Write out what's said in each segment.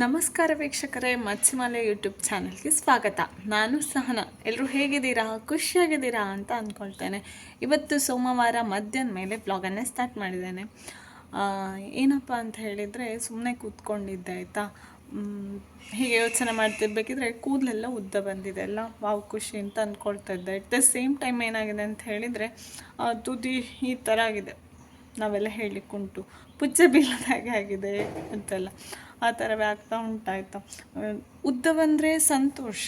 ನಮಸ್ಕಾರ ವೀಕ್ಷಕರೇ, ಮತ್ಸ್ಯಮಾಲೆ ಯೂಟ್ಯೂಬ್ ಚಾನಲ್ಗೆ ಸ್ವಾಗತ. ನಾನು ಸಹನ. ಎಲ್ಲರೂ ಹೇಗಿದ್ದೀರಾ? ಖುಷಿಯಾಗಿದ್ದೀರಾ ಅಂತ ಅಂದ್ಕೊಳ್ತೇನೆ. ಇವತ್ತು ಸೋಮವಾರ ಮಧ್ಯಾಹ್ನ ಮೇಲೆ ಬ್ಲಾಗನ್ನೇ ಸ್ಟಾರ್ಟ್ ಮಾಡಿದ್ದೇನೆ. ಏನಪ್ಪ ಅಂತ ಹೇಳಿದರೆ ಸುಮ್ಮನೆ ಕೂತ್ಕೊಂಡಿದ್ದೆ, ಆಯಿತಾ? ಹೀಗೆ ಯೋಚನೆ ಮಾಡ್ತಿರ್ಬೇಕಿದ್ರೆ ಕೂದಲೆಲ್ಲ ಉದ್ದ ಬಂದಿದೆ ಎಲ್ಲ ವಾವ್, ಖುಷಿ ಅಂತ ಅಂದ್ಕೊಳ್ತಾ ಇದ್ದೆ. ಎಟ್ ದ ಸೇಮ್ ಟೈಮ್ ಏನಾಗಿದೆ ಅಂತ ಹೇಳಿದರೆ ತುದಿ ಈ ಥರ ಆಗಿದೆ. ನಾವೆಲ್ಲ ಹೇಳಲಿಕ್ಕುಂಟು ಪುಚ್ಚ ಬೀಳದಾಗೆ ಆಗಿದೆ ಅಂತೆಲ್ಲ. ಆ ಥರವೇ ಆಗ್ತಾ ಉಂಟಾಯಿತು. ಉದ್ದವಂದರೆ ಉದ್ದ ಸಂತೋಷ,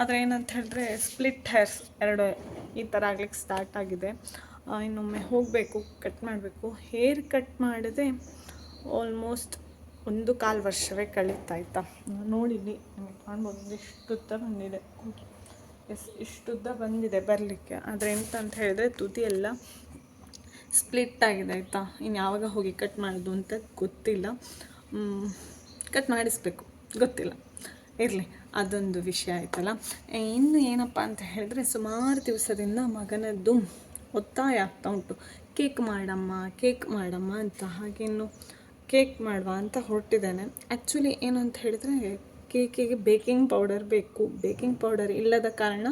ಆದರೆ ಏನಂತ ಹೇಳಿದ್ರೆ ಸ್ಪ್ಲಿಟ್ ಹೇರ್ಸ್ ಎರಡು ಈ ಥರ ಆಗ್ಲಿಕ್ಕೆ ಸ್ಟಾರ್ಟ್ ಆಗಿದೆ. ಇನ್ನೊಮ್ಮೆ ಹೋಗಬೇಕು ಕಟ್ ಮಾಡಬೇಕು. ಹೇರ್ ಕಟ್ ಮಾಡಿದೆ ಆಲ್ಮೋಸ್ಟ್ ಒಂದು ಕಾಲು ವರ್ಷವೇ ಕಳೀತಾಯ್ತಾ. ನೋಡಿದ್ವಿ ನಿಮಗೆ ಕಾಣ್ಬೋದು ಎಷ್ಟು ಇಷ್ಟುದ್ದ ಬಂದಿದೆ. ಎಸ್ ಇಷ್ಟುದ್ದ ಬಂದಿದೆ ಬರಲಿಕ್ಕೆ. ಆದರೆ ಎಂತ ಅಂತ ಹೇಳಿದ್ರೆ ತುದಿ ಎಲ್ಲ ಸ್ಪ್ಲಿಟ್ ಆಗಿದೆ ಆಯಿತಾ? ಇನ್ನು ಯಾವಾಗ ಹೋಗಿ ಕಟ್ ಮಾಡೋದು ಅಂತ ಗೊತ್ತಿಲ್ಲ. ಕಟ್ ಮಾಡಿಸ್ಬೇಕು. ಗೊತ್ತಿಲ್ಲ. ಇರಲಿ, ಅದೊಂದು ವಿಷಯ ಆಯ್ತಲ್ಲ. ಇನ್ನು ಏನಪ್ಪ ಅಂತ ಹೇಳಿದ್ರೆ ಸುಮಾರು ದಿವಸದಿಂದ ಮಗನದ್ದು ಒತ್ತಾಯ ಆಗ್ತಾ ಉಂಟು. ಕೇಕ್ ಮಾಡಮ್ಮ ಕೇಕ್ ಮಾಡಮ್ಮ ಅಂತ ಹಾಗೇನು ಕೇಕ್ ಮಾಡುವ ಅಂತ ಹೊರಟಿದ್ದೇನೆ. ಆ್ಯಕ್ಚುಲಿ ಏನು ಅಂತ ಹೇಳಿದರೆ ಕೇಕಿಗೆ ಬೇಕಿಂಗ್ ಪೌಡರ್ ಬೇಕು. ಬೇಕಿಂಗ್ ಪೌಡರ್ ಇಲ್ಲದ ಕಾರಣ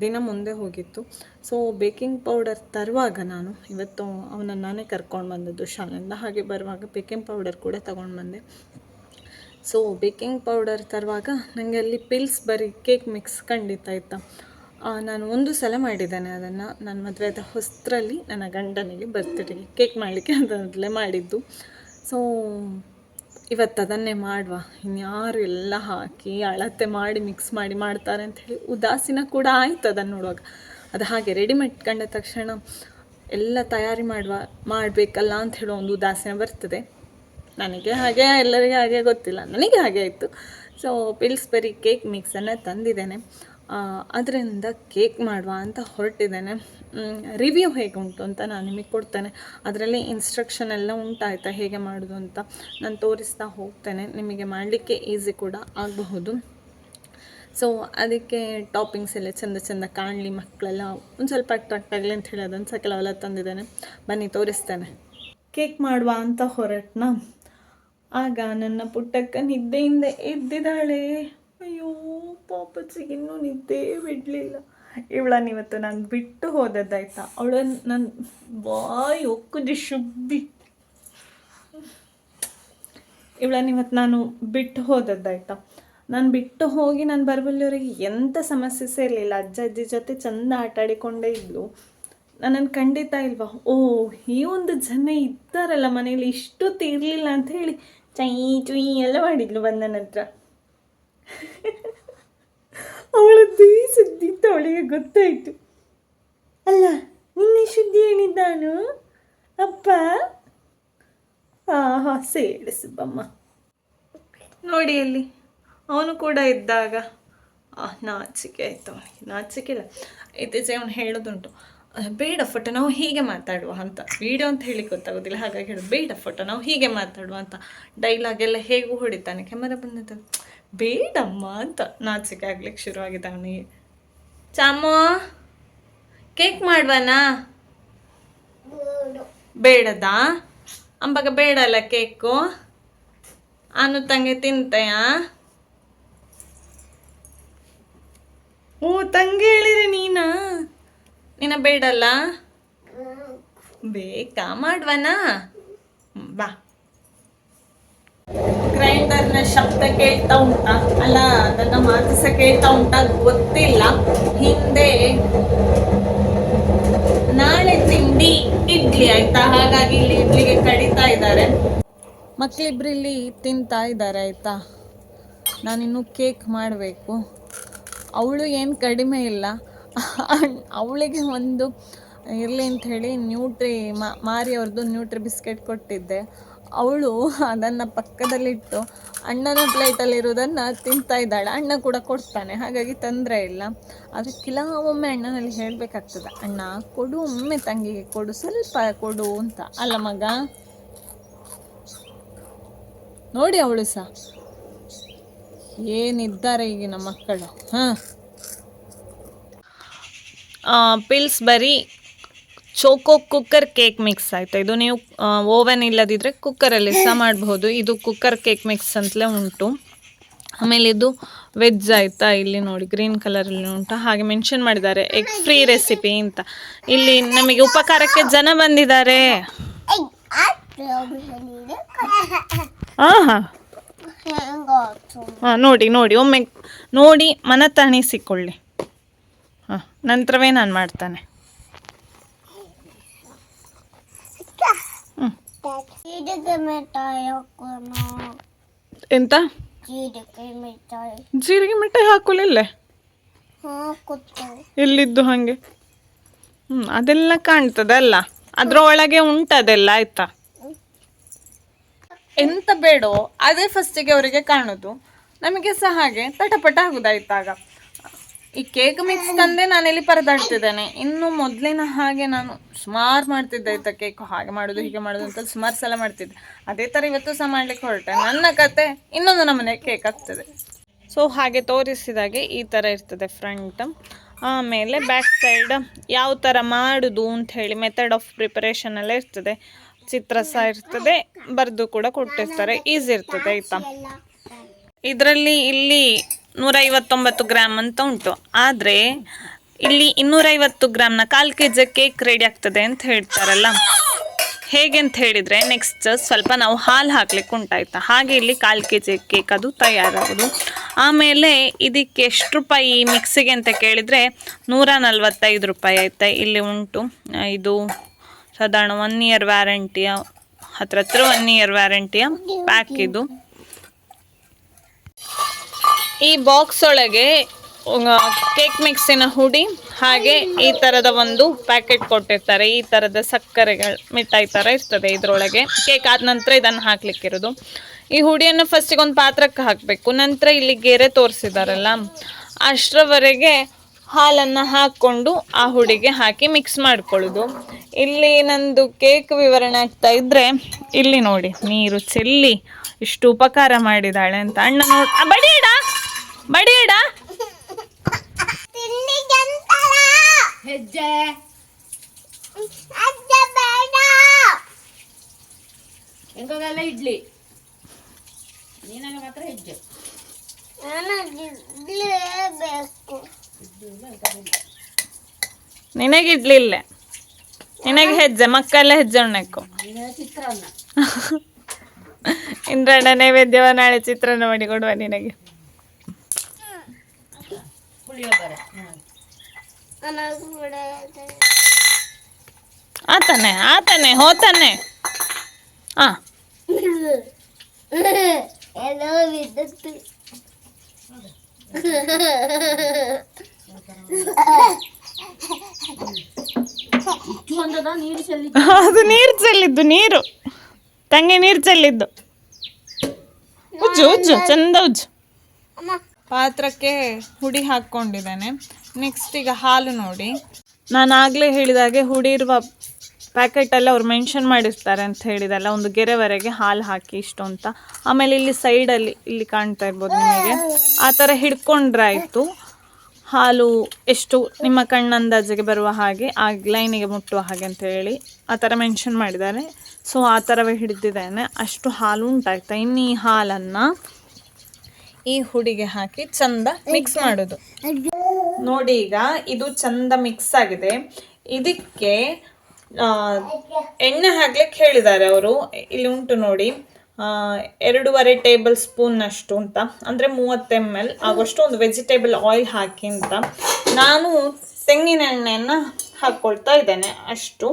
ದಿನ ಮುಂದೆ ಹೋಗಿತ್ತು. ಸೊ, ಬೇಕಿಂಗ್ ಪೌಡರ್ ತರುವಾಗ ನಾನು ಇವತ್ತು ಅವನನ್ನು ನಾನೇ ಕರ್ಕೊಂಡು ಬಂದದ್ದು ಶಾಲೆಯಿಂದ. ಹಾಗೆ ಬರುವಾಗ ಬೇಕಿಂಗ್ ಪೌಡರ್ ಕೂಡ ತಗೊಂಡು ಬಂದೆ ಸೊ ಬೇಕಿಂಗ್ ಪೌಡರ್ ತರುವಾಗ ನನಗೆ ಅಲ್ಲಿ ಪಿಲ್ಸ್ ಬರೀ ಕೇಕ್ ಮಿಕ್ಸ್ ಖಂಡಿತ ನಾನು ಒಂದು ಸಲ ಮಾಡಿದ್ದೇನೆ ಅದನ್ನು. ನನ್ನ ಮದುವೆದ ಹೊಸರಲ್ಲಿ ನನ್ನ ಗಂಡನಿಗೆ ಬರ್ತಿರಿ ಕೇಕ್ ಮಾಡಲಿಕ್ಕೆ ಅದರಲ್ಲೇ ಮಾಡಿದ್ದು. ಸೊ ಇವತ್ತು ಅದನ್ನೇ ಮಾಡುವ. ಇನ್ಯಾರು ಎಲ್ಲ ಹಾಕಿ ಅಳತೆ ಮಾಡಿ ಮಿಕ್ಸ್ ಮಾಡಿ ಮಾಡ್ತಾರೆ ಅಂತ ಹೇಳಿ ಉದಾಸೀನ ಕೂಡ ಆಯ್ತು ಅದನ್ನು ನೋಡುವಾಗ. ಅದು ಹಾಗೆ ರೆಡಿಮೇಡ್ ಕಂಡ ತಕ್ಷಣ ಎಲ್ಲ ತಯಾರಿ ಮಾಡುವ, ಮಾಡಬೇಕಲ್ಲ ಅಂತ ಹೇಳೋ ಒಂದು ಉದಾಸೀನ ಬರ್ತದೆ. ನನಗೆ ಹಾಗೆ, ಎಲ್ಲರಿಗೆ ಹಾಗೆ ಗೊತ್ತಿಲ್ಲ. ನನಗೆ ಹಾಗೆ ಆಯಿತು. ಸೊ ಪಿಲ್ಸ್ಬೆರಿ ಕೇಕ್ ಮಿಕ್ಸನ್ನು ತಂದಿದ್ದೇನೆ. ಅದರಿಂದ ಕೇಕ್ ಮಾಡುವ ಅಂತ ಹೊರಟಿದ್ದೇನೆ. ರಿವ್ಯೂ ಹೇಗೆ ಉಂಟು ಅಂತ ನಾನು ನಿಮಗೆ ಕೊಡ್ತೇನೆ. ಅದರಲ್ಲಿ ಇನ್ಸ್ಟ್ರಕ್ಷನ್ ಎಲ್ಲ ಉಂಟಾಯ್ತಾ, ಹೇಗೆ ಮಾಡೋದು ಅಂತ ನಾನು ತೋರಿಸ್ತಾ ಹೋಗ್ತೇನೆ. ನಿಮಗೆ ಮಾಡಲಿಕ್ಕೆ ಈಸಿ ಕೂಡ ಆಗಬಹುದು. ಸೊ ಅದಕ್ಕೆ ಟಾಪಿಂಗ್ಸ್ ಎಲ್ಲ ಚೆಂದ ಚೆಂದ ಕಾಣಲಿ ಮಕ್ಕಳೆಲ್ಲ ಒಂದು ಸ್ವಲ್ಪ ಅಟ್ರಾಕ್ಟ್ ಆಗಲಿ ಅಂತ ಹೇಳಿ ಅದನ್ನು ಸಹ ಕೆಲವೆಲ್ಲ ತಂದಿದ್ದೇನೆ. ಬನ್ನಿ, ತೋರಿಸ್ತೇನೆ. ಕೇಕ್ ಮಾಡುವ ಅಂತ ಹೊರಟ್ನ? ಆಗ ನನ್ನ ಪುಟ್ಟಕ್ಕ ನಿದ್ದೆಯಿಂದ ಎದ್ದಿದ್ದಾಳೆ. ಅಯ್ಯೋ, ಪಾಪಚ್ಚಿಗೆ ಇನ್ನೂ ನಿದ್ದೆ ಬಿಡಲಿಲ್ಲ. ಇವತ್ತು ನಾನು ಬಿಟ್ಟು ಹೋದದ್ದಾಯ್ತಾ? ಅವಳನ್ನು ನನ್ನ ಬಾಯಿ ಒಕ್ಕದೆ ಇವಳ ಇವತ್ತು ನಾನು ಬಿಟ್ಟು ಹೋದದ್ದಾಯ್ತಾ? ನಾನು ಬಿಟ್ಟು ಹೋಗಿ ನಾನು ಬರಬಲ್ಲಿವರೆಗೆ ಎಂಥ ಸಮಸ್ಯೆ ಇರಲಿಲ್ಲ ಅಜ್ಜ ಅಜ್ಜಿ ಜೊತೆ ಚೆಂದ ಆಟಾಡಿಕೊಂಡೇ ಇದ್ಲು. ನನ್ನನ್ನು ಖಂಡಿತ ಇಲ್ವಾ? ಓ ಈ ಒಂದು ಜನ ಇದ್ದಾರಲ್ಲ ಮನೇಲಿ ಇಷ್ಟೊತ್ತು ಇರಲಿಲ್ಲ ಅಂತ ಹೇಳಿ. ಚೈ ಚುಯಿ ಎಲ್ಲ ಮಾಡಿದ್ಲು ಬಂದ ನಂತರ ಹತ್ರ. ಅವಳ ಅವಳಿಗೆ ಗೊತ್ತಾಯಿತು. ಅಲ್ಲ ನಿನ್ನೆ ಸುದ್ದಿ ಹೇಳಿದ್ದಾನು ಅಪ್ಪ? ಆಹಾ ಸೇಡು ಸುಬ್ಬಮ್ಮ. ನೋಡಿ ಅಲ್ಲಿ ಅವನು ಕೂಡ ಇದ್ದಾಗ. ಆ, ನಾಚಿಕೆ ಆಯಿತು ಅವನಿಗೆ. ನಾಚಿಕೆ ಇಲ್ಲ. ಇತ್ತೀಚೆಗೆ ಅವನು ಹೇಳೋದುಂಟು. ಬೇಡ ಫೋಟೋ ನಾವು ಹೀಗೆ ಮಾತಾಡುವ ಅಂತ. ವಿಡಿಯೋ ಅಂತ ಹೇಳಿ ಗೊತ್ತಾಗೋದಿಲ್ಲ ಹಾಗಾಗಿ ಹೇಳೋದು ಬೇಡ ಫೋಟೋ ನಾವು ಹೀಗೆ ಮಾತಾಡುವ ಅಂತ. ಡೈಲಾಗ್ ಎಲ್ಲ ಹೇಗೂ ಹೊಡಿತಾನೆ. ಕ್ಯಾಮರಾ ಬಂದಿದ್ದ ಬೇಡಮ್ಮ ಅಂತ ನಾಚಿಕೆ ಆಗ್ಲಿಕ್ಕೆ ಶುರುವಾಗಿದೆ ಅವನಿಗೆ ಚಾಮೋ ಕೇಕ್ ಮಾಡುವನಾ? ಬೇಡದಾ? ಅಂಬಾಗ ಬೇಡಲ್ಲ ಕೇಕು ಅನು ತಂಗಿ ತಿಂತೆಯ? ಓ ತಂಗಿ ಹೇಳಿರಿ ನೀನಾ? ನೀನ ಬೇಡಲ್ಲ? ಬೇಕಾ? ಮಾಡುವನಾ? ಬಾ. ಗ್ರೈಂಡರ್ನ ಶಬ್ದ ಕೇಳ್ತಾ ಉಂಟಾ? ಅಲ್ಲ, ಅದನ್ನ ಮಾತು ಸಹ ಕೇಳ್ತಾ ಉಂಟಾ? ಗೊತ್ತಿಲ್ಲ. ಹಿಂದೆ ನಾಳೆ ತಿಂಡಿ, ಇಡ್ಲಿ ಆಯ್ತಾ? ಹಾಗಾಗಿ ಇಲ್ಲಿ ಇಡ್ಲಿಗೆ ಕಡಿತಾ ಇದ್ದಾರೆ. ಮಕ್ಕಳಿಬ್ರು ಇಲ್ಲಿ ತಿಂತಾ ಇದ್ದಾರೆ, ಆಯ್ತಾ? ನಾನಿನ್ನು ಕೇಕ್ ಮಾಡಬೇಕು. ಅವಳು ಏನು ಕಡಿಮೆ ಇಲ್ಲ. ಅವಳಿಗೆ ಒಂದು ಇರಲಿ ಅಂತ ಹೇಳಿ ನ್ಯೂಟ್ರಿ ಮಾರಿ ಅವ್ರದ್ದು ನ್ಯೂಟ್ರಿ ಬಿಸ್ಕೆಟ್ ಕೊಟ್ಟಿದ್ದೆ. ಅವಳು ಅದನ್ನು ಪಕ್ಕದಲ್ಲಿಟ್ಟು ಅಣ್ಣನ ಪ್ಲೇಟಲ್ಲಿರೋದನ್ನು ತಿಂತಾ ಇದ್ದಾಳೆ. ಅಣ್ಣ ಕೂಡ ಕೊಡ್ತಾನೆ, ಹಾಗಾಗಿ ತೊಂದರೆ ಇಲ್ಲ. ಆದರೆ ಕೆಲವೊಮ್ಮೆ ಅಣ್ಣನಲ್ಲಿ ಹೇಳಬೇಕಾಗ್ತದೆ, ಅಣ್ಣ, ಕೊಡು, ಒಮ್ಮೆ ತಂಗಿಗೆ ಕೊಡು, ಸ್ವಲ್ಪ ಕೊಡು ಅಂತ. ಅಲ್ಲ ಮಗ? ನೋಡಿ ಅವಳು ಸಹ. ಏನಿದ್ದಾರೆ ಈಗಿನ ಮಕ್ಕಳು, ಹಾಂ? ಪಿಲ್ಸ್ ಬರೀ ಚೋಕೋ ಕುಕ್ಕರ್ ಕೇಕ್ ಮಿಕ್ಸ್ ಆಯಿತು. ಇದು ನೀವು ಓವನ್ ಇಲ್ಲದಿದ್ದರೆ ಕುಕ್ಕರಲ್ಲಿ ಸಹ ಮಾಡಬಹುದು. ಇದು ಕುಕ್ಕರ್ ಕೇಕ್ ಮಿಕ್ಸ್ ಅಂತಲೇ ಉಂಟು. ಆಮೇಲೆ ಇದು ವೆಜ್ ಆಯಿತಾ? ಇಲ್ಲಿ ನೋಡಿ ಗ್ರೀನ್ ಕಲರಲ್ಲಿ ಉಂಟು. ಹಾಗೆ ಮೆನ್ಷನ್ ಮಾಡಿದ್ದಾರೆ ಎಗ್ ಫ್ರೀ ರೆಸಿಪಿ ಅಂತ. ಇಲ್ಲಿ ನಮಗೆ ಉಪಕಾರಕ್ಕೆ ಜನ ಬಂದಿದ್ದಾರೆ. ಹಾಂ ಹಾಂ ಹಾಂ ನೋಡಿ ನೋಡಿ ಒಮ್ಮೆ ನೋಡಿ ಮನತಣಿಸಿಕೊಳ್ಳಿ. ಹಾಂ, ನಂತರವೇ ನಾನು ಮಾಡ್ತಾನೆ. ಎಂತ? ಜೀರಿಗೆ ಮಿಠಾಯಿ ಹಾಕೋಲಿಲ್ಲ ಎಲ್ಲಿದ್ದು ಹಾಗೆ? ಹ್ಞೂ ಅದೆಲ್ಲ ಕಾಣ್ತದಲ್ಲ ಅದ್ರೊಳಗೆ ಉಂಟದೆಲ್ಲ, ಆಯ್ತಾ? ಎಂತ ಬೇಡೋ, ಅದೇ ಫಸ್ಟಿಗೆ ಅವರಿಗೆ ಕಾಣೋದು. ನಮಗೆ ಸಹ ಹಾಗೆ ತಟಪಟ ಆಗುದಾಯ್ತಾಗ. ಈ ಕೇಕ್ ಮಿಕ್ಸ್ ತಂದೆ ನಾನೆಲ್ಲಿ ಪರದಾಡ್ತಿದ್ದೇನೆ. ಇನ್ನು ಮೊದಲಿನ ಹಾಗೆ ನಾನು ಸುಮಾರು ಮಾಡ್ತಿದ್ದೆ ಆಯ್ತಾ ಕೇಕ್ ಹಾಗೆ ಮಾಡೋದು, ಹೀಗೆ ಮಾಡೋದು ಅಂತ ಸುಮಾರು ಸಲ ಮಾಡ್ತಿದ್ದೆ. ಅದೇ ಥರ ಇವತ್ತು ಸಹ ಮಾಡ್ಲಿಕ್ಕೆ ಹೊರಟೆ. ನನ್ನ ಕತೆ ಇನ್ನೊಂದು ನಮ್ಮನೆ ಕೇಕ್ ಆಗ್ತದೆ. ಸೊ ಹಾಗೆ ತೋರಿಸಿದಾಗೆ ಈ ಥರ ಇರ್ತದೆ ಫ್ರಂಟ್ ಆಮೇಲೆ ಬ್ಯಾಕ್ ಸೈಡ್ ಯಾವ ಥರ ಮಾಡೋದು ಅಂತ ಹೇಳಿ ಮೆಥಡ್ ಆಫ್ ಪ್ರಿಪರೇಷನ್ ಎಲ್ಲ ಇರ್ತದೆ. ಚಿತ್ರ ಸಹ ಇರ್ತದೆ, ಬರೆದು ಕೂಡ ಕೊಟ್ಟಿರ್ತಾರೆ. ಈಸಿ ಇರ್ತದೆ ಆಯ್ತಾ? ಇದರಲ್ಲಿ ಇಲ್ಲಿ ನೂರೈವತ್ತೊಂಬತ್ತು ಗ್ರಾಮ್ ಅಂತ ಉಂಟು. ಆದರೆ ಇಲ್ಲಿ ಇನ್ನೂರೈವತ್ತು ಗ್ರಾಮ್ನ ಕಾಲು ಕೆ ಜಿ ಕೇಕ್ ರೆಡಿ ಆಗ್ತದೆ ಅಂತ ಹೇಳ್ತಾರಲ್ಲ. ಹೇಗೆ ಅಂತ ಹೇಳಿದರೆ ನೆಕ್ಸ್ಟ್ ಸ್ವಲ್ಪ ನಾವು ಹಾಲು ಹಾಕ್ಲಿಕ್ಕೆ ಉಂಟಾಯ್ತಾ. ಹಾಗೆ ಇಲ್ಲಿ ಕಾಲು ಕೆ ಜಿ ಕೇಕ್ ಅದು ತಯಾರಾಗೋದು. ಆಮೇಲೆ ಇದಕ್ಕೆ ಎಷ್ಟು ರೂಪಾಯಿ ಮಿಕ್ಸಿಗೆ ಅಂತ ಕೇಳಿದರೆ ನೂರ ನಲ್ವತ್ತೈದು ರೂಪಾಯಿ ಆಯ್ತಾ ಇಲ್ಲಿ ಉಂಟು. ಇದು ಸಾಧಾರಣ ಒನ್ ಇಯರ್ ವ್ಯಾರಂಟಿಯ ಹತ್ರ ಹತ್ರ ಒನ್ ಇಯರ್ ವ್ಯಾರಂಟಿಯ ಪ್ಯಾಕ್ ಇದು. ಈ ಬಾಕ್ಸ್ ಒಳಗೆ ಕೇಕ್ ಮಿಕ್ಸಿನ ಹುಡಿ, ಹಾಗೆ ಈ ಥರದ ಒಂದು ಪ್ಯಾಕೆಟ್ ಕೊಟ್ಟಿರ್ತಾರೆ. ಈ ಥರದ ಸಕ್ಕರೆಗಳು, ಮಿಠಾಯಿ ಥರ ಇರ್ತದೆ ಇದರೊಳಗೆ. ಕೇಕ್ ಆದ ನಂತರ ಇದನ್ನು ಹಾಕ್ಲಿಕ್ಕಿರೋದು. ಈ ಹುಡಿಯನ್ನು ಫಸ್ಟಿಗೆ ಒಂದು ಪಾತ್ರಕ್ಕೆ ಹಾಕಬೇಕು. ನಂತರ ಇಲ್ಲಿ ಗೆರೆ ತೋರಿಸಿದಾರಲ್ಲ, ಅಷ್ಟರವರೆಗೆ ಹಾಲನ್ನು ಹಾಕ್ಕೊಂಡು ಆ ಹುಡಿಗೆ ಹಾಕಿ ಮಿಕ್ಸ್ ಮಾಡ್ಕೊಳ್ಳೋದು. ಇಲ್ಲಿ ನಂದು ಕೇಕ್ ವಿವರಣೆ ಆಗ್ತಾ ಇದ್ರೆ, ಇಲ್ಲಿ ನೋಡಿ, ನೀರು ಚೆಲ್ಲಿ ಇಷ್ಟು ಉಪಕಾರ ಮಾಡಿದಾಳೆ ಅಂತ. ಅಣ್ಣ ನೋಡಿ ಬಡಿಯಡ ಬಡಿಯಡ? ಹೆಜ್ಜೆ. ಹೆಂಗೋಗೆಲ್ಲ ಇಡ್ಲಿ. ನೀನಾಗ ಮಾತ್ರ ಹೆಜ್ಜೆ. ನಿನಗೆ ಇಡ್ಲಿ ಇಡ್ಲಿಲ್ಲ ನಿನಗೆ ಹೆಜ್ಜೆ ಮಕ್ಕಳ ಹೆಜ್ಜೆ ಉಣ್ಣಕ್ಕು. ಇಂದ್ರಣ್ಣ ನೈವೇದ್ಯವ ನಾಳೆ ಚಿತ್ರಾನ್ನ ಮಾಡಿ ಕೊಡುವ ನಿನಗೆ ಪುಳಿಯೋಗರೆ ಹ್ಮ್. ನನಗೆ ಬಿಡೋದು ಆತಾನೆ ಆತಾನೆ ಹೋತಾನೆ ಆ ಎಲ್ಲೋ ಬಿದ್ದತ್ತು ಇಷ್ಟು ಒಂದದ ನೀರು ಚೆಲ್ಲಿ ಅದು ನೀರು ಚೆಲ್ಲಿದ್ದು ನೀರು ತಂಗೆ ನೀರು ಚೆಲ್ಲಿದ್ದು ಉಜ್ಜು ಉಜ್ಜು ಚಂದ ಉಜ್ಜು ಅಮ್ಮ ಪಾತ್ರಕ್ಕೆ ಹುಡಿ ಹಾಕ್ಕೊಂಡಿದ್ದೇನೆ. ನೆಕ್ಸ್ಟ್ ಈಗ ಹಾಲು ನೋಡಿ. ನಾನು ಆಗಲೇ ಹೇಳಿದಾಗೆ ಹುಡಿ ಇರುವ ಪ್ಯಾಕೆಟಲ್ಲಿ ಅವ್ರು ಮೆನ್ಷನ್ ಮಾಡಿರ್ತಾರೆ ಅಂತ ಹೇಳಿದಲ್ಲ, ಒಂದು ಗೆರೆವರೆಗೆ ಹಾಲು ಹಾಕಿ ಇಷ್ಟು ಅಂತ. ಆಮೇಲೆ ಇಲ್ಲಿ ಸೈಡಲ್ಲಿ ಇಲ್ಲಿ ಕಾಣ್ತಾ ಇರ್ಬೋದು ನಿಮಗೆ. ಆ ಥರ ಹಿಡ್ಕೊಂಡ್ರೆ ಆಯಿತು. ಹಾಲು ಎಷ್ಟು ನಿಮ್ಮ ಕಣ್ಣಂದಾಜಿಗೆ ಬರುವ ಹಾಗೆ, ಆ ಲೈನಿಗೆ ಮುಟ್ಟುವ ಹಾಗೆ ಅಂತ ಹೇಳಿ ಆ ಥರ ಮೆನ್ಷನ್ ಮಾಡಿದ್ದಾರೆ. ಸೊ ಆ ಥರವೇ ಹಿಡಿದಿದ್ದೇನೆ. ಅಷ್ಟು ಹಾಲು ಉಂಟಾಯ್ತಾ? ಇನ್ನು ಈ ಹಾಲನ್ನು ಈ ಹುಡಿಗೆ ಹಾಕಿ ಚಂದ ಮಿಕ್ಸ್ ಮಾಡೋದು. ನೋಡಿ ಈಗ ಇದು ಚಂದ ಮಿಕ್ಸ್ ಆಗಿದೆ. ಇದಕ್ಕೆ ಎಣ್ಣೆ ಹಾಕ್ಲಿಕ್ಕೆ ಹೇಳಿದ್ದಾರೆ ಅವರು. ಇಲ್ಲಿ ಉಂಟು ನೋಡಿ. ಎರಡೂವರೆ ಟೇಬಲ್ ಸ್ಪೂನ್ ಅಷ್ಟು ಅಂತ. ಅಂದರೆ ಮೂವತ್ತು ಎಂ ಎಲ್ ಆಗೋಷ್ಟು ಒಂದು ವೆಜಿಟೇಬಲ್ ಆಯಿಲ್ ಹಾಕಿ ಅಂತ. ನಾನು ತೆಂಗಿನ ಎಣ್ಣೆಯನ್ನು ಹಾಕ್ಕೊಳ್ತಾ ಇದ್ದೇನೆ ಅಷ್ಟು.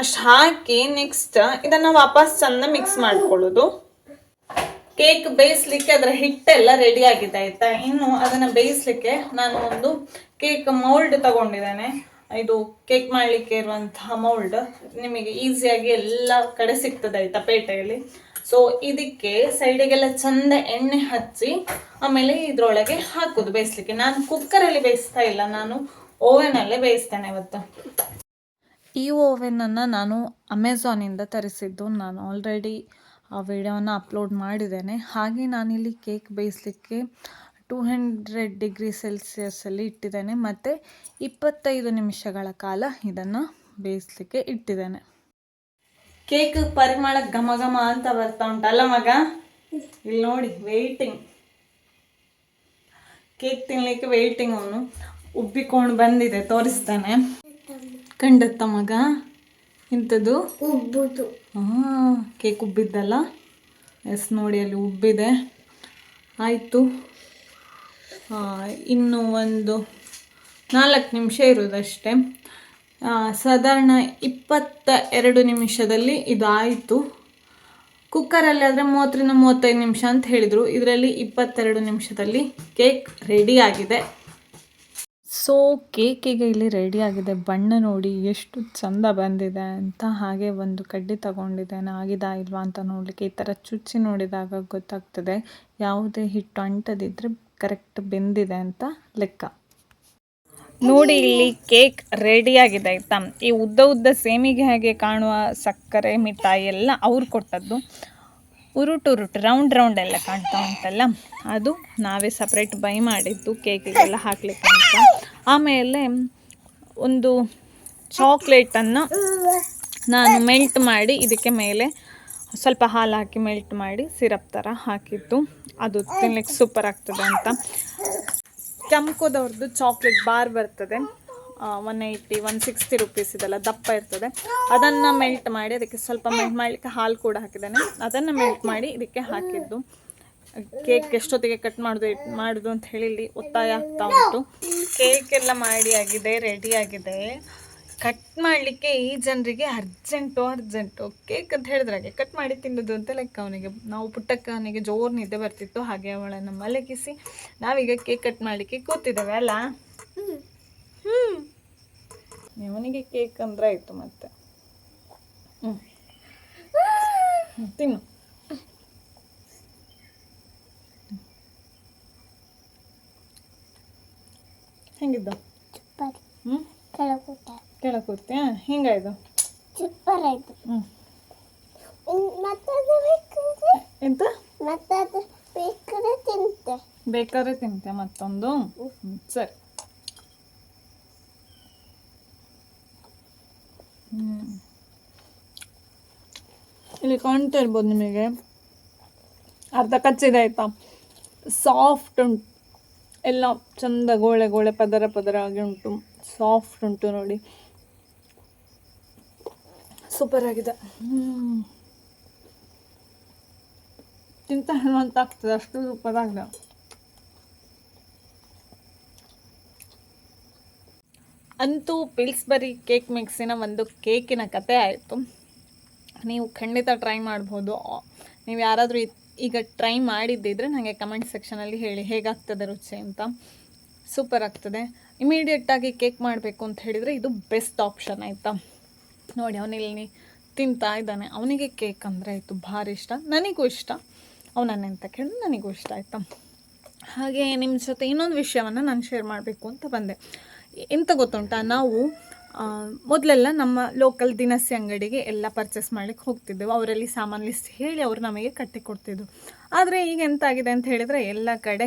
ಅಷ್ಟು ಹಾಕಿ ನೆಕ್ಸ್ಟ್ ಇದನ್ನು ವಾಪಸ್ ಚಂದ ಮಿಕ್ಸ್ ಮಾಡ್ಕೊಳ್ಳೋದು. ಕೇಕ್ ಬೇಯಿಸ್ಲಿಕ್ಕೆ ಅದರ ಹಿಟ್ಟೆಲ್ಲ ರೆಡಿ ಆಗಿದೆ, ಆಯ್ತಾ? ಇನ್ನು ಅದನ್ನ ಬೇಯಿಸ್ಲಿಕ್ಕೆ ನಾನು ಒಂದು ಕೇಕ್ ಮೌಲ್ಡ್ ತಗೊಂಡಿದ್ದೇನೆ. ಇದು ಕೇಕ್ ಮಾಡಲಿಕ್ಕೆ ಇರುವಂತಹ ಮೌಲ್ಡ್ ನಿಮಗೆ ಈಸಿಯಾಗಿ ಎಲ್ಲ ಕಡೆ ಸಿಗ್ತದೆ, ಆಯ್ತಾ, ಪೇಟೆಯಲ್ಲಿ. ಸೊ ಇದಕ್ಕೆ ಸೈಡಿಗೆಲ್ಲ ಚಂದ ಎಣ್ಣೆ ಹಚ್ಚಿ, ಆಮೇಲೆ ಇದರೊಳಗೆ ಹಾಕೋದು ಬೇಯಿಸ್ಲಿಕ್ಕೆ. ನಾನು ಕುಕ್ಕರಲ್ಲಿ ಬೇಯಿಸ್ತಾ ಇಲ್ಲ, ನಾನು ಓವೆನಲ್ಲೇ ಬೇಯಿಸ್ತೇನೆ ಇವತ್ತು. ಈ ಓವೆನನ್ನು ನಾನು ಅಮೆಝಾನಿಂದ ತರಿಸಿದ್ದು. ನಾನು ಆಲ್ರೆಡಿ ವಿಡಿಯೋನ ಅಪ್ಲೋಡ್ ಮಾಡಿದ್ದೇನೆ. ಹಾಗೆ ನಾನಿಲ್ಲಿ ಕೇಕ್ ಬೇಯಿಸಲಿಕ್ಕೆ ಟೂ ಹಂಡ್ರೆಡ್ ಡಿಗ್ರಿ ಸೆಲ್ಸಿಯಸಲ್ಲಿ ಇಟ್ಟಿದ್ದೇನೆ. ಮತ್ತು ಇಪ್ಪತ್ತೈದು ನಿಮಿಷಗಳ ಕಾಲ ಇದನ್ನು ಬೇಯಿಸಲಿಕ್ಕೆ ಇಟ್ಟಿದ್ದೇನೆ. ಕೇಕ್ ಪರಿಮಳ ಘಮ ಘಮ ಅಂತ ಬರ್ತಾ ಉಂಟಲ್ಲ ಮಗ? ಇಲ್ಲಿ ನೋಡಿ ವೆಯ್ಟಿಂಗ್ ಕೇಕ್ ತಿನ್ಲಿಕ್ಕೆ ವೆಯ್ಟಿಂಗ್ ಅವನು ಉಬ್ಬಿಕೊಂಡು ಬಂದಿದೆ, ತೋರಿಸ್ತಾನೆ. ಕಂಡತ್ತ ಮಗ? ಇಂಥದ್ದು? ಉಬ್ಬಿತು ಹಾಂ ಕೇಕ್ ಉಬ್ಬಿದ್ದಲ್ಲ? ಎಸ್ ನೋಡಿ ಅಲ್ಲಿ ಉಬ್ಬಿದೆ. ಆಯಿತು. ಇನ್ನು ಒಂದು ನಾಲ್ಕು ನಿಮಿಷ ಇರೋದಷ್ಟೇ. ಸಾಧಾರಣ ಇಪ್ಪತ್ತ ಎರಡು ನಿಮಿಷದಲ್ಲಿ ಇದು ಆಯಿತು ಕುಕ್ಕರಲ್ಲಿ ಆದರೆ ಮೂವತ್ತರಿಂದ ಮೂವತ್ತೈದು ನಿಮಿಷ ಅಂತ ಹೇಳಿದರು. ಇದರಲ್ಲಿ ಇಪ್ಪತ್ತೆರಡು ನಿಮಿಷದಲ್ಲಿ ಕೇಕ್ ರೆಡಿ ಆಗಿದೆ. ಸೊ ಕೇಕಿಗೆ ಇಲ್ಲಿ ರೆಡಿ ಆಗಿದೆ. ಬಣ್ಣ ನೋಡಿ ಎಷ್ಟು ಚಂದ ಬಂದಿದೆ ಅಂತ ಹಾಗೆ ಒಂದು ಕಡ್ಡಿ ತಗೊಂಡಿದ್ದೇನೆ ಆಗಿದಾ ಇಲ್ವಾ ಅಂತ ನೋಡಲಿಕ್ಕೆ ಈ ಥರ ಚುಚ್ಚಿ ನೋಡಿದಾಗ ಗೊತ್ತಾಗ್ತದೆ. ಯಾವುದೇ ಹಿಟ್ಟು ಅಂಟದಿದ್ರೆ ಕರೆಕ್ಟ್ ಬೆಂದಿದೆ ಅಂತ ಲೆಕ್ಕ. ನೋಡಿ ಇಲ್ಲಿ ಕೇಕ್ ರೆಡಿ ಆಗಿದೆ ಆಯ್ತಾ? ಈ ಉದ್ದ ಉದ್ದ ಸೇಮಿಗೆ ಹಾಗೆ ಕಾಣುವ ಸಕ್ಕರೆ, ಮಿಠಾಯಿ ಎಲ್ಲ ಅವ್ರು ಕೊಟ್ಟದ್ದು. ಉರುಟು ಉರುಟು ರೌಂಡ್ ರೌಂಡ್ ಎಲ್ಲ ಕಾಣ್ತಾ ಉಂಟಲ್ಲ? ಅದು ನಾವೇ ಸಪ್ರೇಟ್ ಬೈ ಮಾಡಿದ್ದು ಕೇಕಿಗೆಲ್ಲ ಹಾಕ್ಲಿಕ್ಕೆ ಅಂತ ಆಮೇಲೆ ಒಂದು ಚಾಕ್ಲೇಟನ್ನು ನಾನು ಮೆಲ್ಟ್ ಮಾಡಿ ಇದಕ್ಕೆ ಮೇಲೆ ಸ್ವಲ್ಪ ಹಾಲು ಹಾಕಿ ಮೆಲ್ಟ್ ಮಾಡಿ ಸಿರಪ್ ಥರ ಹಾಕಿದ್ದು. ಅದು ತಿನ್ಲಿಕ್ಕೆ ಸೂಪರ್ ಆಗ್ತದೆ ಅಂತ. ಕೆಂಪುದವ್ರದ್ದು ಚಾಕ್ಲೇಟ್ ಬಾರ್ ಬರ್ತದೆ. One eighty one sixty rupees ಇದೆಲ್ಲ ದಪ್ಪ ಇರ್ತದೆ. ಅದನ್ನು ಮೆಲ್ಟ್ ಮಾಡಿ ಅದಕ್ಕೆ ಸ್ವಲ್ಪ ಮೆಲ್ಟ್ ಮಾಡಲಿಕ್ಕೆ ಹಾಲು ಕೂಡ ಹಾಕಿದ್ದೇನೆ. ಅದನ್ನು ಮೆಲ್ಟ್ ಮಾಡಿ ಇದಕ್ಕೆ ಹಾಕಿದ್ದು. ಕೇಕ್ ಎಷ್ಟೊತ್ತಿಗೆ ಕಟ್ ಮಾಡೋದು ಮಾಡೋದು ಅಂತ ಹೇಳಿ ಇಲ್ಲಿ ಒತ್ತಾಯ ಆಗ್ತಾ ಉಂಟು. ಕೇಕ್ ಎಲ್ಲ ಮಾಡಿ ಆಗಿದೆ ರೆಡಿ ಆಗಿದೆ. ಕಟ್ ಮಾಡಲಿಕ್ಕೆ ಈ ಜನರಿಗೆ ಅರ್ಜೆಂಟು ಅರ್ಜೆಂಟು ಕೇಕ್ ಅಂತ ಹೇಳಿದ್ರೆ ಹಾಗೆ ಕಟ್ ಮಾಡಿ ತಿನ್ನೋದು ಅಂತ ಲೆಕ್ಕ ಅವನಿಗೆ. ನಾವು ಪುಟ್ಟಕ್ಕ ಅವನಿಗೆ ಜೋರು ನಿದ್ದೆ ಬರ್ತಿತ್ತು, ಹಾಗೆ ಅವಳನ್ನು ಮಲಗಿಸಿ ನಾವೀಗ ಕೇಕ್ ಕಟ್ ಮಾಡಲಿಕ್ಕೆ ಕೂತಿದ್ದೇವೆ ಅಲ್ಲ? ಇವನಿಗೆ ಕೇಕ್ ಅಂದ್ರೆ ಆಯಿತು ಮತ್ತೆ. ಹ್ಞೂ ತಿನ್ನು. ಹೆಂಗಿದ್ದ? ಹ್ಞೂ ಕೂತ್ಯಾ ಹಿಂಗಾಯ್ತು ಸೂಪರ್ ಆಯ್ತು ಹ್ಞೂ ಎಂತ? ಮತ್ತೆ ಬೇಕಾದ್ರೆ ತಿಂತೆ. ಬೇಕಾದ್ರೆ ತಿಂತೆ ಮತ್ತೊಂದು? ಸರಿ. ಇಲ್ಲಿ ಕಾಣ್ತಾ ಇರ್ಬೋದು ನಿಮಗೆ. ಅರ್ಧ ಕಚ್ಚಿದೆ ಆಯ್ತಾ ಸಾಫ್ಟ್ ಉಂಟು. ಎಲ್ಲ ಚಂದ ಗೋಳೆ ಗೋಳೆ ಪದರ ಪದರ ಆಗಿ ಉಂಟು. ಸಾಫ್ಟ್ ಉಂಟು ನೋಡಿ. ಸೂಪರ್ ಆಗಿದೆ. ತಿಂತ ಅಂತ ಆಗ್ತದೆ, ಅಷ್ಟು ಸೂಪರ್ ಆಗಿದೆ. ಅಂತೂ ಪಿಲ್ಸ್ಬರಿ ಕೇಕ್ ಮಿಕ್ಸಿನ ಒಂದು ಕೇಕಿನ ಕತೆ ಆಯಿತು. ನೀವು ಖಂಡಿತ ಟ್ರೈ ಮಾಡ್ಬೋದು. ನೀವು ಯಾರಾದರೂ ಈಗ ಟ್ರೈ ಮಾಡಿದ್ದಿದ್ರೆ ನನಗೆ ಕಮೆಂಟ್ ಸೆಕ್ಷನಲ್ಲಿ ಹೇಳಿ ಹೇಗಾಗ್ತದೆ ರುಚಿ ಅಂತ. ಸೂಪರ್ ಆಗ್ತದೆ. ಇಮಿಡಿಯೇಟಾಗಿ ಕೇಕ್ ಮಾಡಬೇಕು ಅಂತ ಹೇಳಿದರೆ ಇದು ಬೆಸ್ಟ್ ಆಪ್ಷನ್ ಆಯಿತಾ. ನೋಡಿ, ಅವನಿಲ್ಲಿ ತಿಂತಾ ಇದ್ದಾನೆ. ಅವನಿಗೆ ಕೇಕ್ ಅಂದರೆ ಆಯಿತು ಭಾರಿ ಇಷ್ಟ. ನನಗೂ ಇಷ್ಟ. ಅವನನ್ನೆಂತ ಕೇಳಿದ್ರೆ ನನಗೂ ಇಷ್ಟ ಆಯಿತಾ. ಹಾಗೆ ನಿಮ್ಮ ಜೊತೆ ಇನ್ನೊಂದು ವಿಷಯವನ್ನು ನಾನು ಶೇರ್ ಮಾಡಬೇಕು ಅಂತ ಬಂದೆ. ಎಂತ ಗೊತ್ತುಂಟ? ನಾವು ಮೊದಲೆಲ್ಲ ನಮ್ಮ ಲೋಕಲ್ ದಿನಸಿ ಅಂಗಡಿಗೆ ಎಲ್ಲ ಪರ್ಚೇಸ್ ಮಾಡ್ಲಿಕ್ಕೆ ಹೋಗ್ತಿದ್ದೆವು. ಅವರಲ್ಲಿ ಸಾಮಾನು ಲಿಸ್ಟ್ ಹೇಳಿ ಅವರು ನಮಗೆ ಕಟ್ಟಿ ಕೊಡ್ತಿದ್ರು ಆದರೆ ಈಗ ಎಂತ ಆಗಿದೆ ಅಂತ ಹೇಳಿದರೆ ಎಲ್ಲ ಕಡೆ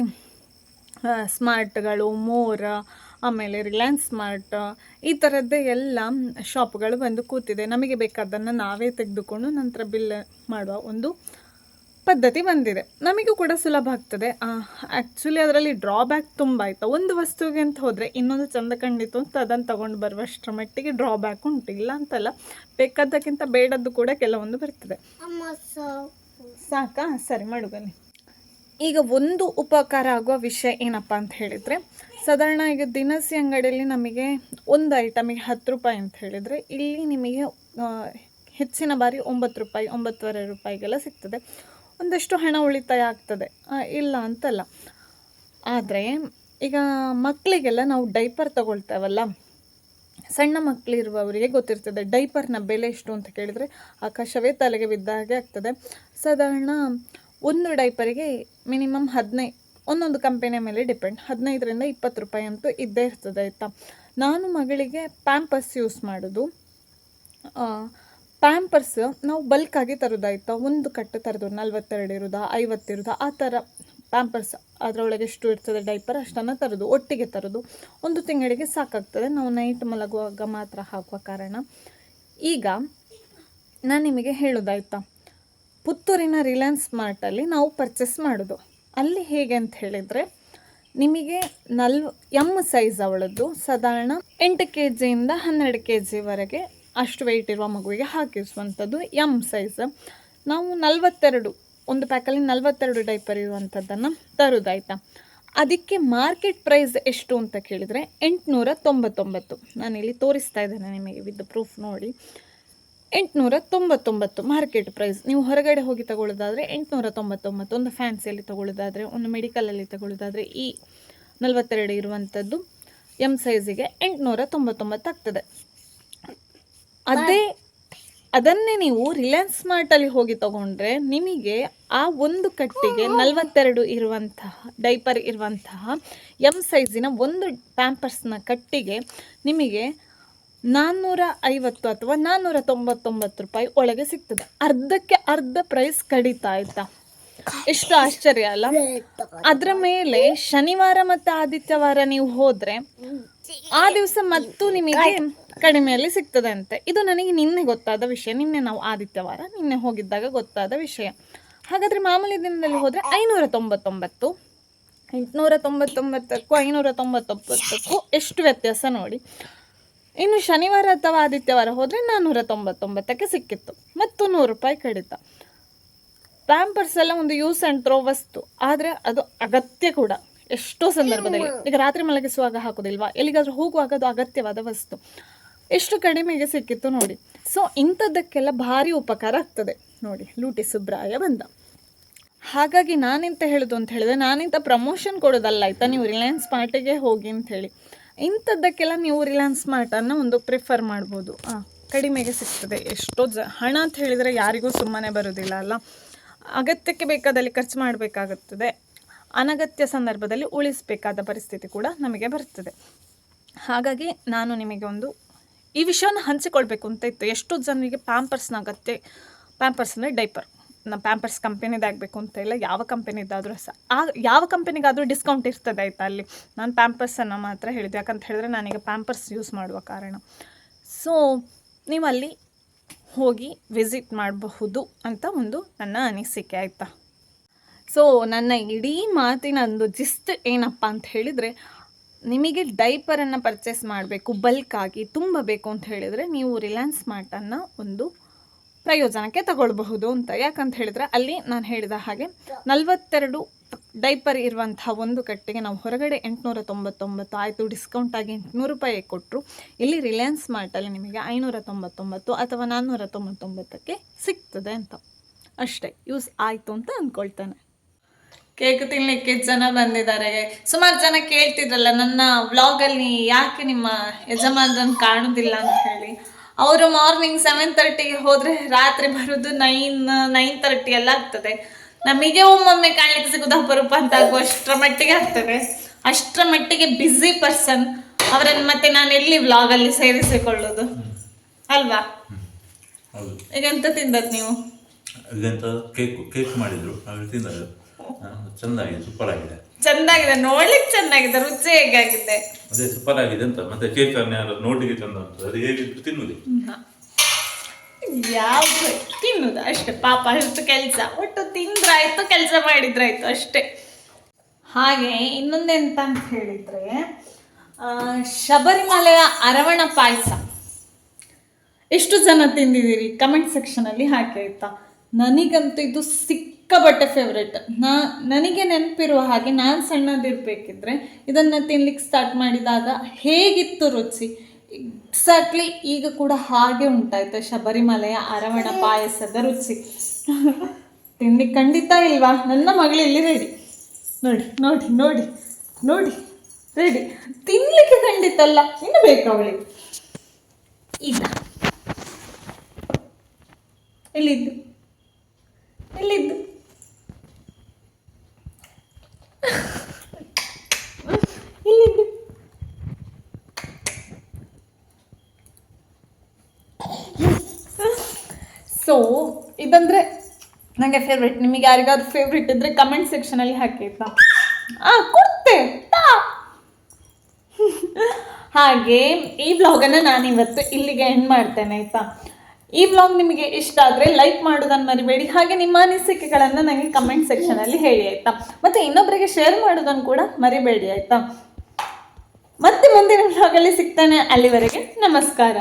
ಸ್ಮಾರ್ಟ್ಗಳು ಮೋರ, ಆಮೇಲೆ ರಿಲಯನ್ಸ್ ಸ್ಮಾರ್ಟ್ ಈ ಥರದ್ದೇ ಎಲ್ಲ ಶಾಪ್ಗಳು ಬಂದು ಕೂತಿದೆ. ನಮಗೆ ಬೇಕಾದ್ದನ್ನು ನಾವೇ ತೆಗೆದುಕೊಂಡು ನಂತರ ಬಿಲ್ ಮಾಡುವ ಒಂದು ಪದ್ಧತಿ ಬಂದಿದೆ. ನಮಗೂ ಕೂಡ ಸುಲಭ ಆಗ್ತದೆ. ಆ್ಯಕ್ಚುಲಿ ಅದರಲ್ಲಿ ಡ್ರಾಬ್ಯಾಕ್ ತುಂಬ ಆಯಿತಾ. ಒಂದು ವಸ್ತುವಿಗೆ ಅಂತ ಹೋದರೆ ಇನ್ನೊಂದು ಚಂದ ಕಂಡಿತು ಅಂತ ಅದನ್ನು ತಗೊಂಡು ಬರುವಷ್ಟರ ಮಟ್ಟಿಗೆ ಡ್ರಾಬ್ಯಾಕ್ ಉಂಟು. ಇಲ್ಲ ಅಂತಲ್ಲ, ಬೇಕಾದ್ದಕ್ಕಿಂತ ಬೇಡದ್ದು ಕೂಡ ಕೆಲವೊಂದು ಬರ್ತದೆ. ಸಾಕು? ಸರಿ, ಮಾಡು ಬನ್ನಿ. ಈಗ ಒಂದು ಉಪಕಾರ ಆಗುವ ವಿಷಯ ಏನಪ್ಪ ಅಂತ ಹೇಳಿದರೆ, ಸಾಧಾರಣ ಈಗ ದಿನಸಿ ಅಂಗಡಿಯಲ್ಲಿ ನಮಗೆ ಒಂದು ಐಟಮಿಗೆ ಹತ್ತು ರೂಪಾಯಿ ಅಂತ ಹೇಳಿದರೆ, ಇಲ್ಲಿ ನಿಮಗೆ ಹೆಚ್ಚಿನ ಬಾರಿ ಒಂಬತ್ತು ರೂಪಾಯಿ, ಒಂಬತ್ತುವರೆ ರೂಪಾಯಿಗೆಲ್ಲ ಸಿಗ್ತದೆ. ಒಂದಷ್ಟು ಹಣ ಉಳಿತಾಯ ಆಗ್ತದೆ. ಇಲ್ಲ ಅಂತಲ್ಲ. ಆದರೆ ಈಗ ಮಕ್ಕಳಿಗೆಲ್ಲ ನಾವು ಡೈಪರ್ ತಗೊಳ್ತೇವಲ್ಲ? ಸಣ್ಣ ಮಕ್ಕಳಿರುವವರಿಗೆ ಗೊತ್ತಿರ್ತದೆ ಡೈಪರ್ನ ಬೆಲೆ ಎಷ್ಟು ಅಂತ ಕೇಳಿದರೆ ಆಕಾಶವೇ ತಲೆಗೆ ಬಿದ್ದ ಹಾಗೆ ಆಗ್ತದೆ. ಸಾಧಾರಣ ಒಂದು ಡೈಪರಿಗೆ ಮಿನಿಮಮ್ ಹದಿನೈ, ಒಂದೊಂದು ಕಂಪೆನಿಯ ಮೇಲೆ ಡಿಪೆಂಡ್ ಹದಿನೈದರಿಂದ ಇಪ್ಪತ್ತು ರೂಪಾಯಿ ಅಂತೂ ಇದ್ದೇ ಇರ್ತದೆ ಆಯಿತಾ? ನಾನು ಮಗಳಿಗೆ ಪ್ಯಾಂಪರ್ಸ್ ಯೂಸ್ ಮಾಡೋದು. ಪ್ಯಾಂಪರ್ಸ್ ನಾವು ಬಲ್ಕಾಗಿ ತರೋದಾಯ್ತಾ ಒಂದು ಕಟ್ಟು ತರೋದು ನಲ್ವತ್ತೆರಡು ಇರೋದಾ, ಐವತ್ತು ಇರೋದಾ, ಆ ಥರ ಪ್ಯಾಂಪರ್ಸ್ ಅದರೊಳಗೆ ಎಷ್ಟು ಇರ್ತದೆ ಡೈಪರ್ ಅಷ್ಟನ್ನು ತರೋದು, ಒಟ್ಟಿಗೆ ತರೋದು. ಒಂದು ತಿಂಗಳಿಗೆ ಸಾಕಾಗ್ತದೆ. ನಾವು ನೈಟ್ ಮಲಗುವಾಗ ಮಾತ್ರ ಹಾಕುವ ಕಾರಣ. ಈಗ ನಾನು ನಿಮಗೆ ಹೇಳೋದಾಯ್ತಾ ಪುತ್ತೂರಿನ ರಿಲಯನ್ಸ್ ಮಾರ್ಟಲ್ಲಿ ನಾವು ಪರ್ಚೇಸ್ ಮಾಡೋದು. ಅಲ್ಲಿ ಹೇಗೆ ಅಂತ ಹೇಳಿದರೆ, ನಿಮಗೆ ನಲ್ವ ಎಂ ಸೈಜ್ ಅವಳದ್ದು. ಸಾಧಾರಣ ಎಂಟು ಕೆ ಜಿಯಿಂದ ಹನ್ನೆರಡು ಕೆ ಜಿವರೆಗೆ ಅಷ್ಟು ವೆಯ್ಟ್ ಇರುವ ಮಗುವಿಗೆ ಹಾಕಿಸುವಂಥದ್ದು ಎಂ ಸೈಜ್ ನಾವು ನಲವತ್ತೆರಡು, ಒಂದು ಪ್ಯಾಕಲ್ಲಿ ನಲವತ್ತೆರಡು ಡೈಪರ್ ಇರುವಂಥದ್ದನ್ನು ತರೋದಾಯ್ತಾ ಅದಕ್ಕೆ ಮಾರ್ಕೆಟ್ ಪ್ರೈಸ್ ಎಷ್ಟು ಅಂತ ಕೇಳಿದರೆ ಎಂಟುನೂರ ತೊಂಬತ್ತೊಂಬತ್ತು ನಾನಿಲ್ಲಿ ತೋರಿಸ್ತಾ ಇದ್ದೇನೆ ನಿಮಗೆ ವಿತ್ ಪ್ರೂಫ್ ನೋಡಿ. ಎಂಟುನೂರ ತೊಂಬತ್ತೊಂಬತ್ತು ಮಾರ್ಕೆಟ್ ಪ್ರೈಸ್ ನೀವು ಹೊರಗಡೆ ಹೋಗಿ ತಗೊಳ್ಳೋದಾದರೆ ಎಂಟುನೂರ ತೊಂಬತ್ತೊಂಬತ್ತು ಒಂದು ಫ್ಯಾನ್ಸಿಯಲ್ಲಿ ತಗೊಳ್ಳೋದಾದರೆ, ಒಂದು ಮೆಡಿಕಲಲ್ಲಿ ತಗೊಳ್ಳೋದಾದರೆ ಈ ನಲವತ್ತೆರಡು ಇರುವಂಥದ್ದು ಎಂ ಸೈಜಿಗೆ ಎಂಟುನೂರ ತೊಂಬತ್ತೊಂಬತ್ತು ಆಗ್ತದೆ. ಅದೇ ಅದನ್ನೇ ನೀವು ರಿಲಯನ್ಸ್ ಮಾರ್ಟಲ್ಲಿ ಹೋಗಿ ತಗೊಂಡ್ರೆ ನಿಮಗೆ ಆ ಒಂದು ಕಟ್ಟಿಗೆ ನಲವತ್ತೆರಡು ಇರುವಂತಹ ಡೈಪರ್ ಇರುವಂತಹ ಎಂ ಸೈಜಿನ ಒಂದು ಪ್ಯಾಂಪರ್ಸ್ನ ಕಟ್ಟಿಗೆ ನಿಮಗೆ ನಾನ್ನೂರ ಐವತ್ತು ಅಥವಾ ನಾನ್ನೂರ ತೊಂಬತ್ತೊಂಬತ್ತು ರೂಪಾಯಿ ಒಳಗೆ ಸಿಗ್ತದೆ. ಅರ್ಧಕ್ಕೆ ಅರ್ಧ ಪ್ರೈಸ್ ಕಡಿತ ಆಯ್ತಾ? ಎಷ್ಟು ಆಶ್ಚರ್ಯ ಅಲ್ಲ? ಅದರ ಮೇಲೆ ಶನಿವಾರ ಮತ್ತು ಆದಿತ್ಯವಾರ ನೀವು ಹೋದರೆ ಆ ದಿವಸ ಮತ್ತು ನಿಮಗೆ ಕಡಿಮೆಯಲ್ಲಿ ಸಿಗ್ತದೆ ಅಂತೆ ಇದು ನನಗೆ ನಿನ್ನೆ ಗೊತ್ತಾದ ವಿಷಯ. ನಿನ್ನೆ ನಾವು ಆದಿತ್ಯವಾರ ನಿನ್ನೆ ಹೋಗಿದ್ದಾಗ ಗೊತ್ತಾದ ವಿಷಯ. ಹಾಗಾದ್ರೆ ಮಾಮೂಲಿ ದಿನದಲ್ಲಿ ಹೋದ್ರೆ ಐನೂರ ತೊಂಬತ್ತೊಂಬತ್ತು ಎಂಟುನೂರ ತೊಂಬತ್ತೊಂಬತ್ತಕ್ಕೂ ಐನೂರ ತೊಂಬತ್ತೊಂಬತ್ತಕ್ಕೂ ಎಷ್ಟು ವ್ಯತ್ಯಾಸ ನೋಡಿ. ಇನ್ನು ಶನಿವಾರ ಅಥವಾ ಆದಿತ್ಯವಾರ ಹೋದ್ರೆ ನಾನ್ನೂರ ತೊಂಬತ್ತೊಂಬತ್ತಕ್ಕೆ ಸಿಕ್ಕಿತ್ತು. ಮತ್ತು ನೂರು ರೂಪಾಯಿ ಕಡಿತ. ಪ್ಯಾಂಪರ್ಸ್ ಎಲ್ಲ ಒಂದು ಯೂಸ್ ಆ್ಯಂಡ್ ಥ್ರೋ ವಸ್ತು. ಆದರೆ ಅದು ಅಗತ್ಯ ಕೂಡ. ಎಷ್ಟೋ ಸಂದರ್ಭದಲ್ಲಿ. ಈಗ ರಾತ್ರಿ ಮಲಗಿಸುವಾಗ ಹಾಕೋದಿಲ್ವಾ? ಎಲ್ಲಿಗಾದ್ರೂ ಹೋಗುವಾಗ ಅದು ಅಗತ್ಯವಾದ ವಸ್ತು. ಎಷ್ಟು ಕಡಿಮೆಗೆ ಸಿಕ್ಕಿತ್ತು ನೋಡಿ. ಸೊ ಇಂಥದ್ದಕ್ಕೆಲ್ಲ ಭಾರಿ ಉಪಕಾರ ಆಗ್ತದೆ. ನೋಡಿ ಲೂಟಿ ಸುಬ್ರಾಯ ಬಂದ. ಹಾಗಾಗಿ ನಾನೆಂತ ಹೇಳೋದು ಅಂತ ಹೇಳಿದ್ರೆ ನಾನಿಂತ ಪ್ರಮೋಷನ್ ಕೊಡೋದಲ್ಲ ಆಯ್ತಾ? ನೀವು ರಿಲಯನ್ಸ್ ಮಾರ್ಟಿಗೆ ಹೋಗಿ ಅಂತ ಹೇಳಿ. ಇಂಥದ್ದಕ್ಕೆಲ್ಲ ನೀವು ರಿಲಯನ್ಸ್ ಮಾರ್ಟನ್ನ ಒಂದು ಪ್ರಿಫರ್ ಮಾಡ್ಬೋದು. ಕಡಿಮೆಗೆ ಸಿಗ್ತದೆ. ಎಷ್ಟೋ ಜ ಹಣ ಅಂತ ಹೇಳಿದರೆ ಯಾರಿಗೂ ಸುಮ್ಮನೆ ಬರೋದಿಲ್ಲ ಅಲ್ಲ? ಅಗತ್ಯಕ್ಕೆ ಬೇಕಾದಲ್ಲಿ ಖರ್ಚು ಮಾಡಬೇಕಾಗುತ್ತದೆ. ಅನಗತ್ಯ ಸಂದರ್ಭದಲ್ಲಿ ಉಳಿಸಬೇಕಾದ ಪರಿಸ್ಥಿತಿ ಕೂಡ ನಮಗೆ ಬರ್ತದೆ. ಹಾಗಾಗಿ ನಾನು ನಿಮಗೆ ಒಂದು ಈ ವಿಷಯವನ್ನು ಹಂಚಿಕೊಳ್ಬೇಕು ಅಂತ ಇತ್ತು. ಎಷ್ಟೋ ಜನರಿಗೆ ಪ್ಯಾಂಪರ್ಸ್ನ ಅಗತ್ಯ ಪ್ಯಾಂಪರ್ಸ್ ಅಂದರೆ ಡೈಪರ್ ನಮ್ಮ ಪ್ಯಾಂಪರ್ಸ್ ಕಂಪೆನಿದಾಗಬೇಕು ಅಂತ ಇಲ್ಲ, ಯಾವ ಕಂಪೆನಿದಾದರೂ ಸಹ. ಆ ಯಾವ ಕಂಪೆನಿಗಾದರೂ ಡಿಸ್ಕೌಂಟ್ ಇರ್ತದೆ ಆಯಿತಾ ಅಲ್ಲಿ? ನಾನು ಪ್ಯಾಂಪರ್ಸನ್ನು ಮಾತ್ರ ಹೇಳಿದೆ ಯಾಕಂತ ಹೇಳಿದ್ರೆ ನನಗೆ ಪ್ಯಾಂಪರ್ಸ್ ಯೂಸ್ ಮಾಡುವ ಕಾರಣ. ಸೊ ನೀವಲ್ಲಿ ಹೋಗಿ ವಿಸಿಟ್ ಮಾಡಬಹುದು ಅಂತ ಒಂದು ನನ್ನ ಅನಿಸಿಕೆ ಆಯಿತಾ? ಸೊ ನನ್ನ ಇಡೀ ಮಾತಿನ ಒಂದು ಜಿಸ್ಟ್ ಏನಪ್ಪ ಅಂತ ಹೇಳಿದರೆ, ನಿಮಗೆ ಡೈಪರನ್ನು ಪರ್ಚೇಸ್ ಮಾಡಬೇಕು ಬಲ್ಕಾಗಿ ತುಂಬ ಬೇಕು ಅಂತ ಹೇಳಿದರೆ ನೀವು ರಿಲಯನ್ಸ್ ಮಾರ್ಟನ್ನು ಒಂದು ಪ್ರಯೋಜನಕ್ಕೆ ತಗೊಳ್ಬಹುದು ಅಂತ. ಯಾಕಂತ ಹೇಳಿದ್ರೆ ಅಲ್ಲಿ ನಾನು ಹೇಳಿದ ಹಾಗೆ ನಲವತ್ತೆರಡು ಡೈಪರ್ ಇರುವಂತಹ ಒಂದು ಕಟ್ಟಿಗೆ ನಾವು ಹೊರಗಡೆ ಎಂಟುನೂರ ತೊಂಬತ್ತೊಂಬತ್ತು ಆಯಿತು ಡಿಸ್ಕೌಂಟ್ ಆಗಿ ಎಂಟುನೂರು ರೂಪಾಯಿ ಕೊಟ್ಟರು ಇಲ್ಲಿ ರಿಲಯನ್ಸ್ ಮಾರ್ಟಲ್ಲಿ ನಿಮಗೆ ಐನೂರ ತೊಂಬತ್ತೊಂಬತ್ತು ಅಥವಾ ನಾನ್ನೂರ ತೊಂಬತ್ತೊಂಬತ್ತಕ್ಕೆ ಸಿಗ್ತದೆ ಅಂತ. ಅಷ್ಟೇ ಯೂಸ್ ಆಯಿತು ಅಂತ ಅಂದ್ಕೊಳ್ತೇನೆ. ಕೇಕ್ ತಿನ್ಲಿಕ್ಕೆ ಜನ ಬಂದಿದ್ದಾರೆ. ಸುಮಾರು ಜನ ಕೇಳ್ತಿದ್ರಲ್ಲ ನನ್ನ ವ್ಲಾಗಲ್ಲಿ ಯಾಕೆ ನಿಮ್ಮ ಯಜಮಾನರನ್ನು ಕಾಣುದಿಲ್ಲ ಅಂತ ಹೇಳಿ. ಅವರು ಮಾರ್ನಿಂಗ್ ಸೆವೆನ್ ತರ್ಟಿಗೆ ಹೋದ್ರೆ ರಾತ್ರಿ ಬರೋದು ನೈನ್ ನೈನ್ ತರ್ಟಿ ಎಲ್ಲ ಆಗ್ತದೆ. ನಮಗೆ ಒಮ್ಮೊಮ್ಮೆ ಕಾಣಲಿಕ್ಕೆ ಸಿಗೋದು ಅಪರೂಪ ಅಂತ ಆಗುವಷ್ಟರ ಮಟ್ಟಿಗೆ ಆಗ್ತದೆ. ಅಷ್ಟರ ಮಟ್ಟಿಗೆ ಬ್ಯುಸಿ ಪರ್ಸನ್ ಅವರನ್ನು ಮತ್ತೆ ನಾನು ಎಲ್ಲಿ ವ್ಲಾಗಲ್ಲಿ ಸೇರಿಸಿಕೊಳ್ಳೋದು? ಅಲ್ವಾ? ಈಗ ಎಂತ ತಿಂದದ್ದು ನೀವು? ಕೇಕ್ ಕೇಕ್ ಮಾಡಿದ್ರು ಚೆಂದಾಗಿದೆ ಸೂಪರ್ ಆಗಿದೆ ಚಂದಾಗಿದೆ ನೋಡ್ಲಿಕ್ಕೆ ಚೆನ್ನಾಗಿದೆ ರುಚಿ ಹೇಗಾಗಿದೆ? ಅದೇ ಸೂಪರ್ ಆಗಿದೆ ಅಂತ ಮತ್ತೆ ಕೇಕ್ ನೋಟಿಗೆ ಚಂದ ಉಂಟು ಅದು ಹೇಗಿದ್ರು ತಿನ್ನುದು. ಯಾವ್ದು ತಿನ್ನುದು? ಅಷ್ಟೇ ಪಾಪ ಅಷ್ಟು ಕೆಲಸ. ಒಟ್ಟು ತಿಂದ್ರಾಯ್ತು ಕೆಲಸ ಮಾಡಿದ್ರಾಯ್ತು ಅಷ್ಟೇ. ಹಾಗೆ ಇನ್ನೊಂದೆಂತ ಅಂತ ಹೇಳಿದ್ರೆ ಶಬರಿಮಲೆಯ ಅರವಣ ಪಾಯಸ. ಎಷ್ಟು ಜನ ತಿಂದಿದ್ದೀರಿ? ಕಮೆಂಟ್ ಸೆಕ್ಷನಲ್ಲಿ ಹಾಕಿ ಆಯ್ತಾ? ನನಗಂತೂ ಇದು ಸಿಕ್ಕಾಬಟ್ಟೆ ಫೇವ್ರೆಟ್ ನಾ, ನನಗೆ ನೆನಪಿರುವ ಹಾಗೆ ನಾನು ಸಣ್ಣದಿರಬೇಕಿದ್ರೆ ಇದನ್ನು ತಿನ್ಲಿಕ್ಕೆ ಸ್ಟಾರ್ಟ್ ಮಾಡಿದಾಗ ಹೇಗಿತ್ತು ರುಚಿ? ಎಕ್ಸಾಕ್ಟ್ಲಿ ಈಗ ಕೂಡ ಹಾಗೆ ಉಂಟಾಯ್ತು, ಶಬರಿಮಲೆಯ ಅರವಣ ಪಾಯಸದ ರುಚಿ. ತಿನ್ಲಿಕ್ಕೆ ಖಂಡಿತ ಇಲ್ವಾ? ನನ್ನ ಮಗಳು ಇಲ್ಲಿ ರೆಡಿ ನೋಡಿ ನೋಡಿ ನೋಡಿ ನೋಡಿ ರೆಡಿ ತಿನ್ಲಿಕ್ಕೆ ಖಂಡಿತ ಅಲ್ಲ, ಇನ್ನು ಬೇಕು ಅವಳಿಗೆ. ಈಗ ಎಲ್ಲಿದ್ದು? ಎಲ್ಲಿದ್ದು? ಸೊ ಇದಂದ್ರೆ ನನಗೆ ಫೇವ್ರೆಟ್ ನಿಮಗೆ ಯಾರಿಗಾದ್ರೂ ಫೇವ್ರೆಟ್ ಇದ್ರೆ ಕಮೆಂಟ್ ಸೆಕ್ಷನಲ್ಲಿ ಹಾಕಿ, ಆಯ್ತಾ? ಕೊಡ್ತೆ. ಹಾಗೆ ಈ ಬ್ಲಾಗನ್ನ ನಾನು ಇವತ್ತು ಇಲ್ಲಿಗೆ ಎಂಡ್ ಮಾಡ್ತೇನೆ, ಆಯಿತಾ? ಈ ವ್ಲಾಗ್ ನಿಮಗೆ ಇಷ್ಟ ಆದರೆ ಲೈಕ್ ಮಾಡೋದನ್ನು ಮರಿಬೇಡಿ. ಹಾಗೆ ನಿಮ್ಮ ಅನಿಸಿಕೆಗಳನ್ನು ನನಗೆ ಕಮೆಂಟ್ ಸೆಕ್ಷನಲ್ಲಿ ಹೇಳಿ, ಆಯಿತಾ? ಮತ್ತು ಇನ್ನೊಬ್ಬರಿಗೆ ಶೇರ್ ಮಾಡೋದನ್ನು ಕೂಡ ಮರಿಬೇಡಿ, ಆಯಿತಾ? ಮತ್ತೆ ಮುಂದಿನ ವ್ಲಾಗಲ್ಲಿ ಸಿಗ್ತಾನೆ ಅಲ್ಲಿವರೆಗೆ. ನಮಸ್ಕಾರ.